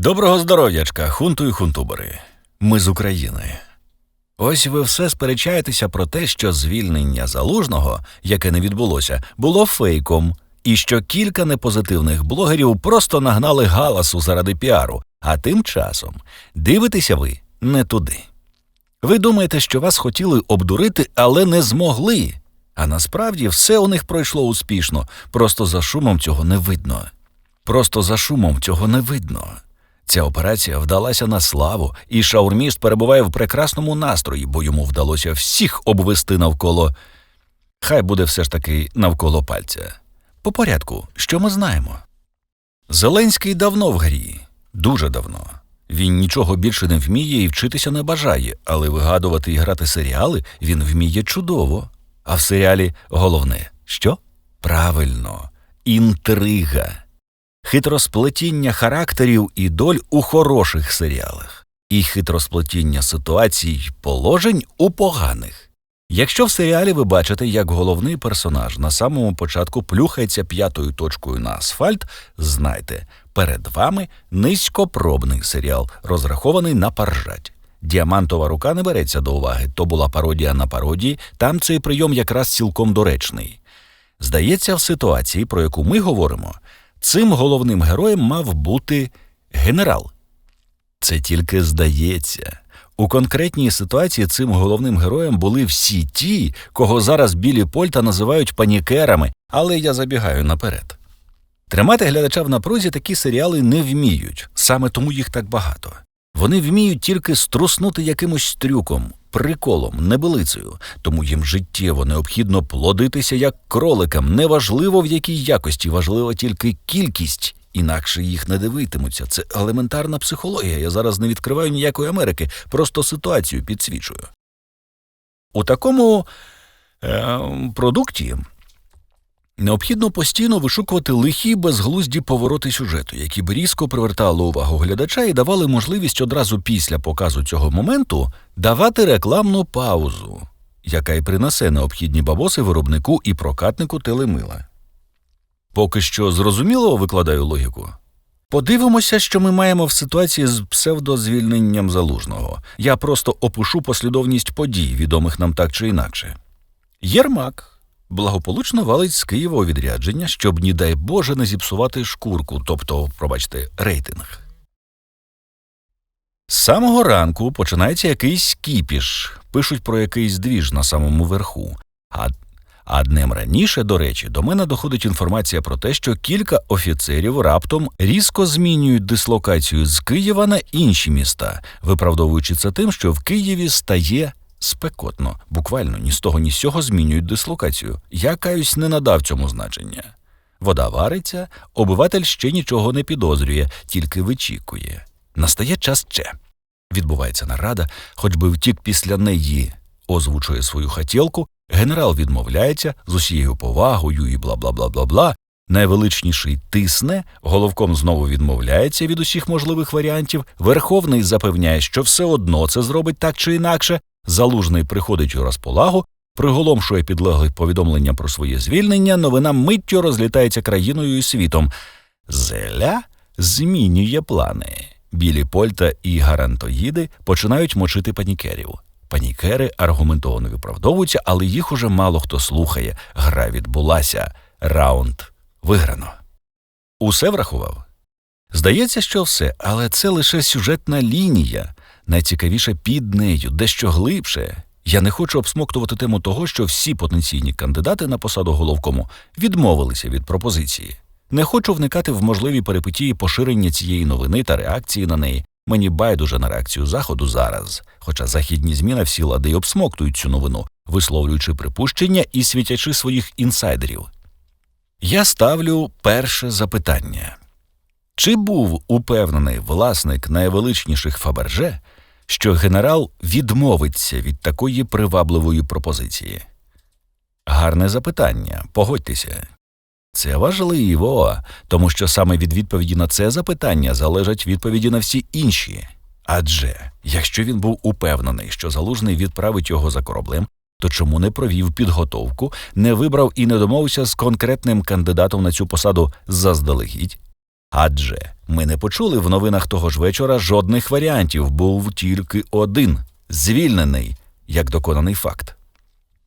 Доброго здоров'ячка, хунту і хунтубери. Ми з України. Ось ви все сперечаєтеся про те, що звільнення залужного, яке не відбулося, було фейком, і що кілька непозитивних блогерів просто нагнали галасу заради піару, а тим часом дивитеся ви не туди. Ви думаєте, що вас хотіли обдурити, але не змогли. А насправді все у них пройшло успішно, просто за шумом цього не видно. Просто за шумом цього не видно. Ця операція вдалася на славу, і шаурміст перебуває в прекрасному настрої, бо йому вдалося всіх обвести навколо. Хай буде все ж таки навколо пальця. По порядку, що ми знаємо? Зеленський давно в грі, дуже давно. Він нічого більше не вміє і вчитися не бажає, але вигадувати і грати серіали він вміє чудово. А в серіалі головне що? Правильно, інтрига хитросплетіння характерів і доль у хороших серіалах, і хитросплетіння ситуацій й положень у поганих. Якщо в серіалі ви бачите, як головний персонаж на самому початку плюхається п'ятою точкою на асфальт, знайте, перед вами низькопробний серіал, розрахований на паржать. Діамантова рука не береться до уваги, то була пародія на пародії, там цей прийом якраз цілком доречний. Здається, в ситуації, про яку ми говоримо, цим головним героєм мав бути генерал. Це тільки здається. У конкретній ситуації цим головним героєм були всі ті, кого зараз білі польта називають панікерами, але я забігаю наперед. Тримати глядача в напрузі такі серіали не вміють, саме тому їх так багато. Вони вміють тільки струснути якимось трюком, приколом, небелицею, тому їм життєво необхідно плодитися як кроликам, неважливо в якій якості, важлива тільки кількість, інакше їх не дивитимуться. Це елементарна психологія. Я зараз не відкриваю ніякої Америки, просто ситуацію підсвічую. У такому е, продукті Необхідно постійно вишукувати лихі безглузді повороти сюжету, які б різко привертали увагу глядача і давали можливість одразу після показу цього моменту давати рекламну паузу, яка й принесе необхідні бабоси виробнику і прокатнику телемила. Поки що зрозуміло викладаю логіку. Подивимося, що ми маємо в ситуації з псевдозвільненням залужного. Я просто опишу послідовність подій, відомих нам так чи інакше. Єрмак благополучно валить з Києва у відрядження, щоб, ні дай Боже, не зіпсувати шкурку, тобто, пробачте, рейтинг. З самого ранку починається якийсь кіпіш, пишуть про якийсь двіж на самому верху. А, а днем раніше, до речі, до мене доходить інформація про те, що кілька офіцерів раптом різко змінюють дислокацію з Києва на інші міста, виправдовуючи це тим, що в Києві стає спекотно, буквально ні з того, ні з сього змінюють дислокацію. Я каюсь не надав цьому значення. Вода вариться, обиватель ще нічого не підозрює, тільки вичікує. Настає час че. Відбувається нарада, хоч би втік після неї, озвучує свою хотілку, генерал відмовляється з усією повагою і бла бла бла бла бла. Найвеличніший тисне, головком знову відмовляється від усіх можливих варіантів. Верховний запевняє, що все одно це зробить так чи інакше, Залужний приходить у розполагу, приголомшує підлеглих повідомлення про своє звільнення, новина миттю розлітається країною і світом. Зеля змінює плани. Білі польта і гарантоїди починають мочити панікерів. Панікери аргументовано виправдовуються, але їх уже мало хто слухає. Гра відбулася, раунд виграно. Усе врахував. Здається, що все, але це лише сюжетна лінія найцікавіше під нею, дещо глибше. Я не хочу обсмоктувати тему того, що всі потенційні кандидати на посаду головкому відмовилися від пропозиції. Не хочу вникати в можливі перипетії поширення цієї новини та реакції на неї. Мені байдуже на реакцію заходу зараз, хоча західні змі на всі лади й обсмоктують цю новину, висловлюючи припущення і світячи своїх інсайдерів. Я ставлю перше запитання. Чи був упевнений власник найвеличніших Фаберже, що генерал відмовиться від такої привабливої пропозиції? Гарне запитання, погодьтеся. Це важливо, тому що саме від відповіді на це запитання залежать відповіді на всі інші. Адже якщо він був упевнений, що залужний відправить його за кораблем, то чому не провів підготовку, не вибрав і не домовився з конкретним кандидатом на цю посаду заздалегідь? Адже Ми не почули в новинах того ж вечора жодних варіантів, був тільки один звільнений як доконаний факт.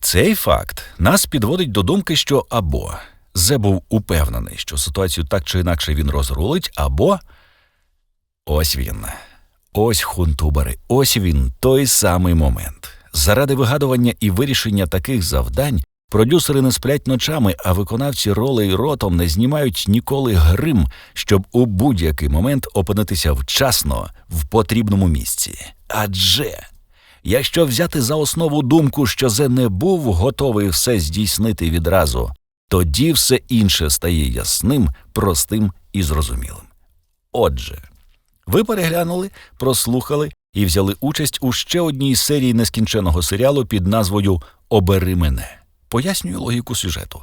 Цей факт нас підводить до думки, що або Зе був упевнений, що ситуацію так чи інакше він розрулить, або ось він. Ось хунтубери, ось він, той самий момент. Заради вигадування і вирішення таких завдань продюсери не сплять ночами, а виконавці ролей ротом не знімають ніколи грим, щоб у будь-який момент опинитися вчасно в потрібному місці. Адже якщо взяти за основу думку, що Зе не був готовий все здійснити відразу, тоді все інше стає ясним, простим і зрозумілим. Отже, ви переглянули, прослухали і взяли участь у ще одній серії нескінченого серіалу під назвою Обери мене. Пояснюю логіку сюжету.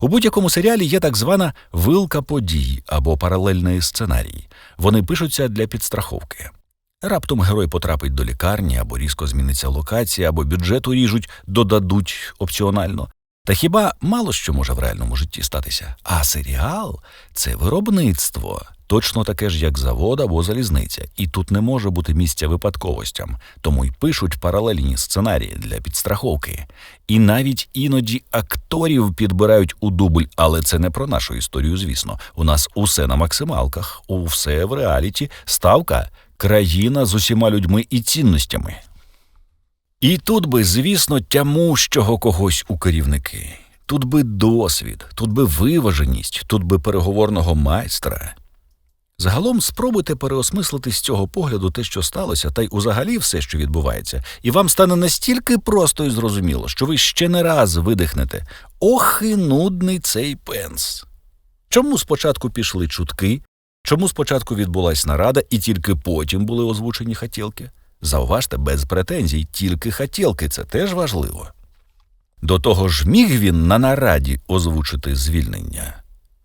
У будь-якому серіалі є так звана вилка подій або паралельний сценарій. Вони пишуться для підстраховки. Раптом герой потрапить до лікарні, або різко зміниться локація, або бюджет уріжуть, додадуть опціонально. Та хіба мало що може в реальному житті статися? А серіал це виробництво, точно таке ж, як завод або залізниця, і тут не може бути місця випадковостям, тому й пишуть паралельні сценарії для підстраховки. І навіть іноді акторів підбирають у дубль, але це не про нашу історію, звісно. У нас усе на максималках, у все в реаліті, ставка країна з усіма людьми і цінностями. І тут би, звісно, тямущого когось у керівники. Тут би досвід, тут би виваженість, тут би переговорного майстра. Загалом спробуйте переосмислити з цього погляду те, що сталося, та й узагалі все, що відбувається, і вам стане настільки просто і зрозуміло, що ви ще не раз видихнете ох і нудний цей пенс. Чому спочатку пішли чутки, чому спочатку відбулась нарада, і тільки потім були озвучені хотілки? Зауважте, без претензій, тільки хотілки це теж важливо. До того ж, міг він на нараді озвучити звільнення?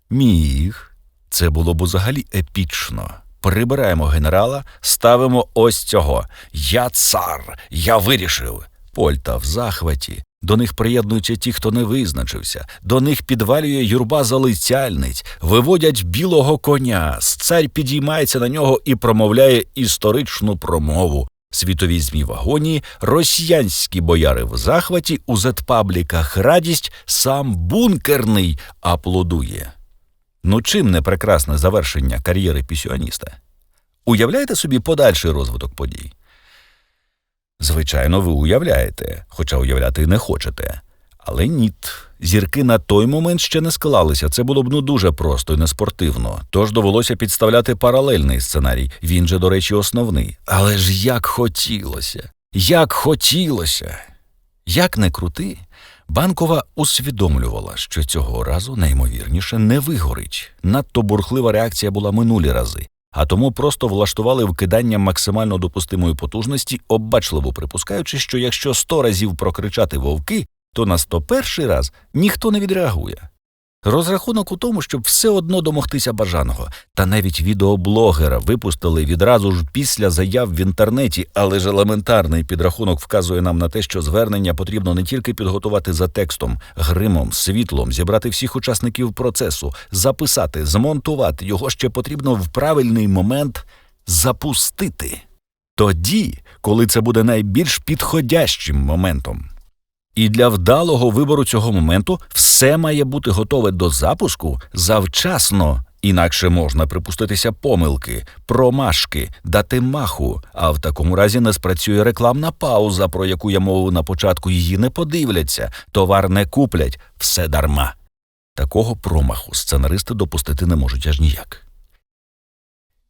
Міг. Це було б взагалі епічно. Прибираємо генерала, ставимо ось цього. Я цар, я вирішив. Польта в захваті. До них приєднуються ті, хто не визначився, до них підвалює юрба залицяльниць, виводять білого коня, цар підіймається на нього і промовляє історичну промову. Світові змі в агонії, росіянські бояри в захваті, у зетпабліках радість, сам бункерний аплодує. Ну чим не прекрасне завершення кар'єри пісіоніста? Уявляєте собі подальший розвиток подій? Звичайно, ви уявляєте, хоча уявляти не хочете. Але ніт. Зірки на той момент ще не склалися. Це було б ну дуже просто і неспортивно. Тож довелося підставляти паралельний сценарій. Він же, до речі, основний. Але ж як хотілося, як хотілося. Як не крути, банкова усвідомлювала, що цього разу наймовірніше не вигорить. Надто бурхлива реакція була минулі рази, а тому просто влаштували вкидання максимально допустимої потужності, оббачливо припускаючи, що якщо сто разів прокричати вовки, то на 101 раз ніхто не відреагує. Розрахунок у тому, щоб все одно домогтися бажаного, та навіть відеоблогера випустили відразу ж після заяв в інтернеті, але ж елементарний підрахунок вказує нам на те, що звернення потрібно не тільки підготувати за текстом, гримом, світлом, зібрати всіх учасників процесу, записати, змонтувати його ще потрібно в правильний момент запустити. Тоді, коли це буде найбільш підходящим моментом. І для вдалого вибору цього моменту все має бути готове до запуску завчасно, інакше можна припуститися помилки, промашки, дати маху, а в такому разі не спрацює рекламна пауза, про яку я мовив на початку, її не подивляться, товар не куплять, все дарма. Такого промаху сценаристи допустити не можуть аж ніяк.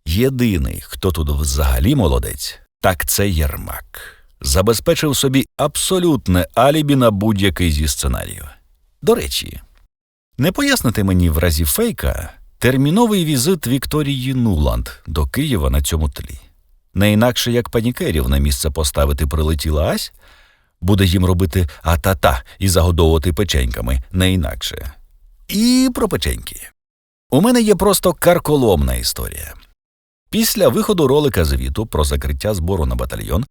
Єдиний, хто тут взагалі молодець, так це Єрмак забезпечив собі абсолютне алібі на будь-який зі сценаріїв. До речі, не поясните мені в разі фейка терміновий візит Вікторії Нуланд до Києва на цьому тлі. Не інакше як панікерів на місце поставити прилетіла ась, буде їм робити а-та-та і загодовувати печеньками, не інакше. І про печеньки. У мене є просто карколомна історія. Після виходу ролика звіту про закриття збору на батальйон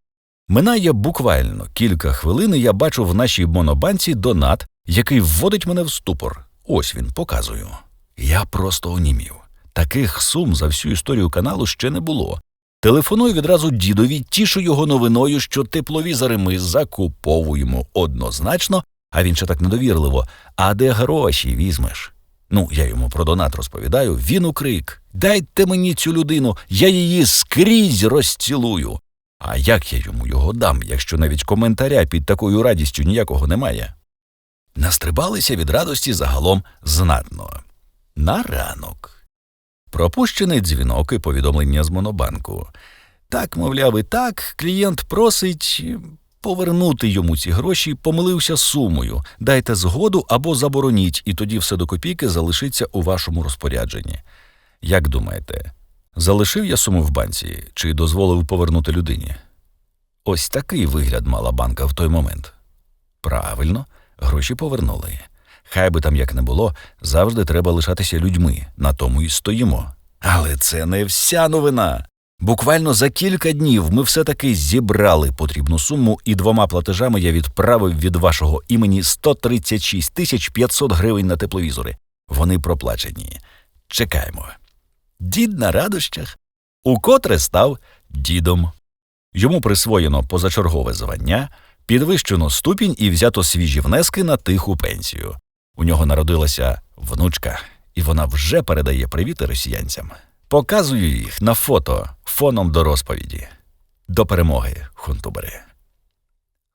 Минає буквально кілька хвилин, і я бачу в нашій монобанці донат, який вводить мене в ступор. Ось він показую. Я просто онімів. Таких сум за всю історію каналу ще не було. Телефоную відразу дідові, тішу його новиною, що тепловізори ми закуповуємо однозначно, а він ще так недовірливо. А де гроші візьмеш? Ну, я йому про донат розповідаю, він у крик. Дайте мені цю людину, я її скрізь розцілую. А як я йому його дам, якщо навіть коментаря під такою радістю ніякого немає? Настрибалися від радості загалом знатно. На ранок. Пропущений дзвінок і повідомлення з монобанку. Так, мовляв, і так, клієнт просить повернути йому ці гроші, помилився сумою. Дайте згоду або забороніть, і тоді все до копійки залишиться у вашому розпорядженні. Як думаєте, залишив я суму в банці чи дозволив повернути людині? Ось такий вигляд мала банка в той момент. Правильно, гроші повернули. Хай би там як не було, завжди треба лишатися людьми, на тому і стоїмо. Але це не вся новина. Буквально за кілька днів ми все таки зібрали потрібну суму, і двома платежами я відправив від вашого імені 136 тисяч 500 гривень на тепловізори. Вони проплачені. Чекаємо. Дід на радощах, укотре став дідом. Йому присвоєно позачергове звання, підвищено ступінь і взято свіжі внески на тиху пенсію. У нього народилася внучка, і вона вже передає привіти росіянцям. Показую їх на фото фоном до розповіді. До перемоги, хунтубери.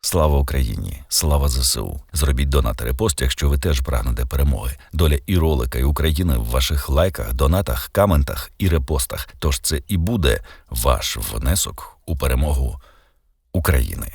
Слава Україні! Слава ЗСУ! Зробіть донат репост, якщо ви теж прагнете перемоги. Доля і ролика, і України в ваших лайках, донатах, коментах і репостах. Тож це і буде ваш внесок у перемогу України.